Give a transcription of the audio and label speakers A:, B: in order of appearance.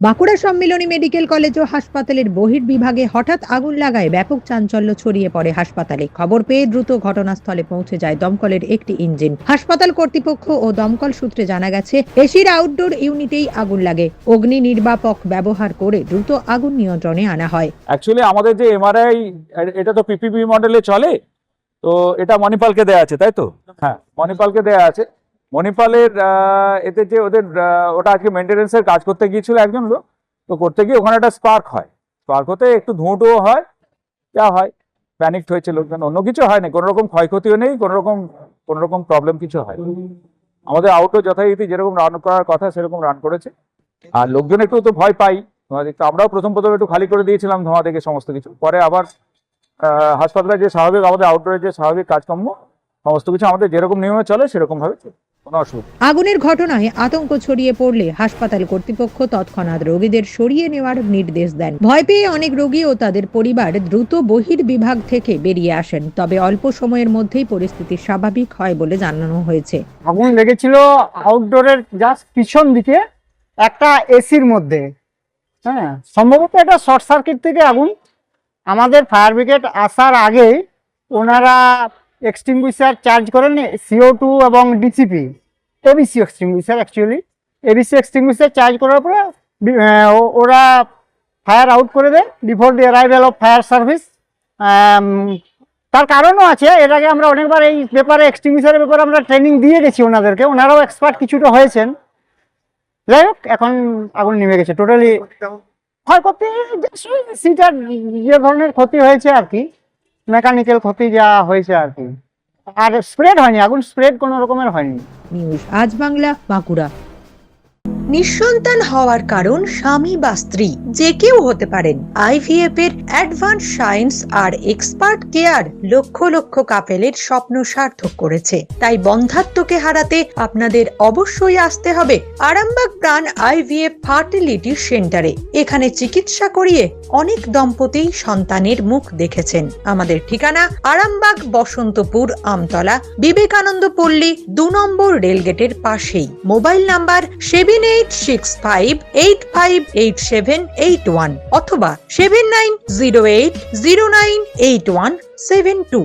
A: Bankura Sammilani medical college ও হাসপাতালের বহির্বিভাগে হঠাৎ আগুন লাগায় ব্যাপক চাঞ্চল্য ছড়িয়ে পড়ে হাসপাতালে। খবর পেয়ে দ্রুত ঘটনাস্থলে পৌঁছে যায় দমকলের একটি ইঞ্জিন। হাসপাতাল কর্তৃপক্ষ ও দমকল সূত্রে জানা গেছে এসির আউটডোর ইউনিটেই আগুন লাগে। অগ্নি নির্বাপক ব্যবহার করে দ্রুত আগুন নিয়ন্ত্রণে আনা হয়।
B: অ্যাকচুয়ালি আমাদের যে এমআরআই এটা তো পিপিপি মডেলে চলে। তো এটা মণিপালকে দেয়া আছে, তাই তো? হ্যাঁ মণিপালকে দেয়া আছে। মণিপালের এতে যে ওদের ওটা আজকে মেনটেনেন্সের কাজ করতে গিয়েছিল একজন লোক। তো করতে গিয়ে ওখানে একটা স্পার্ক হয়। স্পার্ক হতে একটু ধোঁয়া টোয়া হয়, যা হয় প্যানিকড হয়েছে লোকজন। অন্য কিছু হয়নি কোনো রকম ক্ষয়ক্ষতিও নেই, কোনো রকম কোনো রকম প্রবলেম কিছু হয় আমাদের আউটডোর যথারীতি যেরকম রান করার কথা, সেরকম রান করেছে। আর লোকজন একটু তো ভয় পাই আমরাও প্রথম প্রথম একটু খালি করে দিয়েছিলাম ধোঁয়া দেখে সমস্ত কিছু। পরে আবার হাসপাতালে যে স্বাভাবিক, আমাদের আউটডোরের যে স্বাভাবিক কাজকর্ম, সমস্ত কিছু আমাদের যেরকম নিয়মে চলে সেরকম ভাবে চলে।
A: আগুনের ঘটনায় আতঙ্ক ছড়িয়ে পড়লে হাসপাতাল কর্তৃপক্ষ তৎক্ষণাৎ রোগীদের সরিয়ে নেওয়ার নির্দেশ দেন। ভয় পেয়ে অনেক রোগী ও তাদের পরিবার দ্রুত বহির্বিভাগ থেকে বেরিয়ে আসেন তবে অল্প সময়ের মধ্যেই পরিস্থিতি স্বাভাবিক হয় বলে জানানো হয়েছে।
C: আগুন লেগেছিল আউটডোরের জাস্ট পিছন দিকে একটা এসির মধ্যে। হ্যাঁ সম্ভবত এটা শর্ট সার্কিট থেকে আগুন। আমাদের ফায়ার ব্রিগেড আসার আগে ওনারা এক্সটিংগুইশার চার্জ করেন সিও টু এবং DCP ABC extinguisher actually ABC extinguisher charge করার পরে ওরা ফায়ার আউট করে দেয় before the arrival of fire service তার কারণও আছে এর আগে আমরা অনেকবার এই ব্যাপারে এক্সটিংগুইশারের ব্যাপারে আমরা ট্রেনিং দিয়ে গেছি ওনাদেরকে ওনারাও এক্সপার্ট কিছুটা হয়েছেন। যাই হোক এখন আগুন নেমে গেছে টোটালি ক্ষয়ক্ষতি সিটার যে ধরনের ক্ষতি হয়েছে আর কি। মেকানিক্যাল ক্ষতি যা হয়েছে আর কি। আর স্প্রেড হয়নি আগুন স্প্রেড কোনো রকমের হয়নি।
A: নিউজ আজ বাংলা বাঁকুড়া।
D: নিঃসন্তান হওয়ার কারণ স্বামী বা স্ত্রী যে কেউ হতে পারেন। আইভিএফ এর অ্যাডভান্স সায়েন্স আর এক্সপার্ট কেয়ার লক্ষ লক্ষ কাপেলের স্বপ্ন সার্থক করেছে। তাই বন্ধাত্মকে হারাতে আপনাদের অবশ্যই আসতে হবে আরামবাগ প্রাণ আইভিএফ ফার্টিলিটি সেন্টারে এখানে চিকিৎসা করিয়ে অনেক দম্পতি সন্তানের মুখ দেখেছেন। আমাদের ঠিকানা আরামবাগ, বসন্তপুর, আমতলা বিবেকানন্দ পল্লী দু নম্বর রেলগেটের পাশেই। Mobile number seven eight six five eight five eight seven eight one অথবা seven nine zero eight zero nine eight one seven two